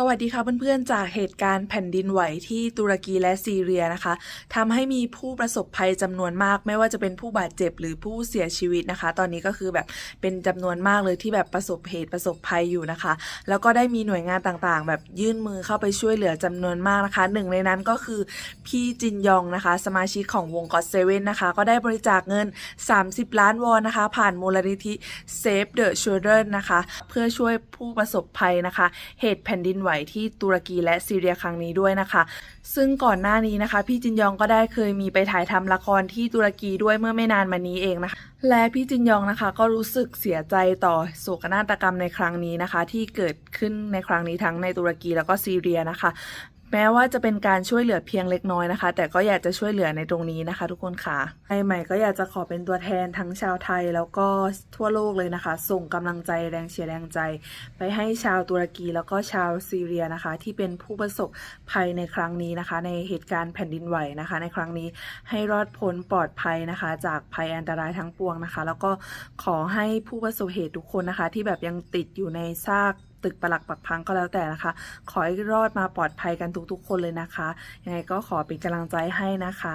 สวัสดีค่ะเพื่อนๆ จากเหตุการณ์แผ่นดินไหวที่ตุรกีและซีเรียนะคะทำให้มีผู้ประสบภัยจำนวนมาก ไม่ว่าจะเป็นผู้บาดเจ็บหรือผู้เสียชีวิตนะคะ ตอนนี้ก็คือแบบเป็นจำนวนมากเลยที่แบบประสบเหตุประสบภัยอยู่นะคะ แล้วก็ได้มีหน่วยงานต่างๆ แบบยื่นมือเข้าไปช่วยเหลือจำนวนมากนะคะหนึ่งในนั้นก็คือพี่จินยองนะคะ สมาชิกของวงกอตเซเว่นนะคะ ก็ได้บริจาคเงิน 30 ล้านวอนนะคะ ผ่านมูลนิธิ Save the Children นะคะ เพื่อช่วยผู้ประสบภัยนะคะ เหตุแผ่นดินไหวที่ตุรกีและซีเรียครั้งนี้ด้วยนะคะ ซึ่งก่อนหน้านี้นะคะ พี่จินยองก็ได้เคยมีไปถ่ายทำละครที่ตุรกีด้วยเมื่อไม่นานมานี้เองนะคะ และพี่จินยองนะคะ ก็รู้สึกเสียใจต่อโศกนาฏกรรมในครั้งนี้นะคะ ที่เกิดขึ้นในครั้งนี้ทั้งในตุรกีแล้วก็ซีเรียนะคะ แม้ว่าจะเป็นการช่วยเหลือเพียงเล็กน้อยนะคะ แต่ก็อยากจะช่วยเหลือในตรงนี้นะคะ ทุกคนค่ะไอใหม่ก็อยากจะขอเป็นตัวแทนทั้งชาวไทยแล้วก็ทั่วโลกเลยนะคะ ส่งกำลังใจแรงเชียร์แรงใจ ไปให้ชาวตุรกีแล้วก็ชาวซีเรียนะคะ ที่เป็นผู้ประสบภัยในครั้งนี้นะคะ ในเหตุการณ์แผ่นดินไหวนะคะ ในครั้งนี้ให้รอดพ้นปลอดภัยนะคะ จากภัยอันตรายทั้งปวงนะคะ แล้วก็ขอให้ผู้ประสบเหตุทุกคนนะคะ ที่แบบยังติดอยู่ในซากตึกปรักปักพังก็แล้วแต่นะคะ ขอให้รอดมาปลอดภัยกันทุกๆ คนเลยนะคะ ยังไงก็ขอเป็นกำลังใจให้นะคะ